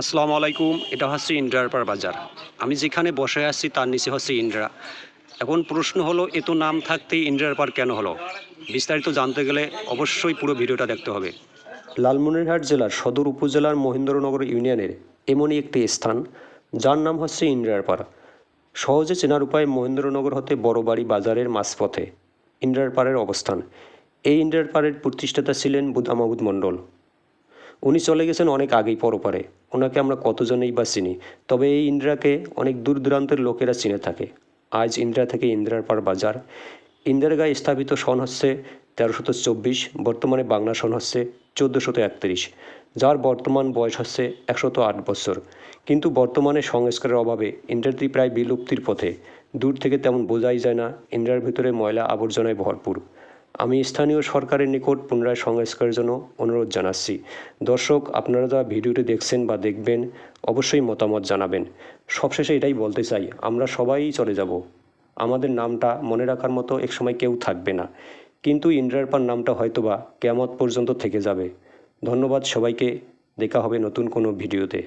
আসসালামু আলাইকুম, এটা হচ্ছে ইন্দ্রার পার বাজার। আমি যেখানে বসে আছি, তার নিচে হচ্ছে ইন্দ্রা। এখন প্রশ্ন হলো, এত নাম থাকতে ইন্দ্রার পার কেন হলো? বিস্তারিত জানতে গেলে অবশ্যই পুরো ভিডিওটা দেখতে হবে। লালমনিরহাট জেলার সদর উপজেলার মহেন্দ্রনগর ইউনিয়নের এমনই একটি স্থান, যার নাম হচ্ছে ইন্দ্রার পাড়। সহজে চেনার উপায় মহেন্দ্রনগর হতে বড়বাড়ি বাজারের মাঝপথে, ইন্দ্রার পাড়ের অবস্থান। এই ইন্দ্রার পাড়ের প্রতিষ্ঠাতা ছিলেন বুধা মাহমুদ মণ্ডল। উনি চলে গেছেন অনেক আগেই পরপারে ওনাকে আমরা কতজনেই বা চিনি, তবে এই ইন্দ্রাকে অনেক দূর দূরান্তের লোকেরা চিনে থাকে। আজ ইন্দ্রা থেকে ইন্দ্রার পার বাজার। ইন্দ্রার গায়ে স্থাপিত সন হচ্ছে তেরোশত চব্বিশ, বর্তমানে বাংলা সন হচ্ছে চোদ্দোশত একত্রিশ, যার বর্তমান বয়স হচ্ছে একশত আট বছর। কিন্তু বর্তমানে সংস্কারের অভাবে ইন্দ্রাটি প্রায় বিলুপ্তির পথে। দূর থেকে তেমন বোঝাই যায় না, ইন্দ্রার ভিতরে ময়লা আবর্জনায় ভরপুর। আমি স্থানীয় সরকারের নিকট পুনরায় সংস্কারের জন্য অনুরোধ জানাচ্ছি। দর্শক, আপনারা যা ভিডিওটি দেখছেন বা দেখবেন, অবশ্যই মতামত জানাবেন। সবশেষে এটাই বলতে চাই, আমরা সবাই চলে যাব। আমাদের নামটা মনে রাখার মতো একসময় কেউ থাকবে না। কিন্তু ইন্দ্রারপার নামটা হয়তোবা কেমত পর্যন্ত থেকে যাবে। ধন্যবাদ সবাইকে। দেখা হবে নতুন কোনো ভিডিওতে।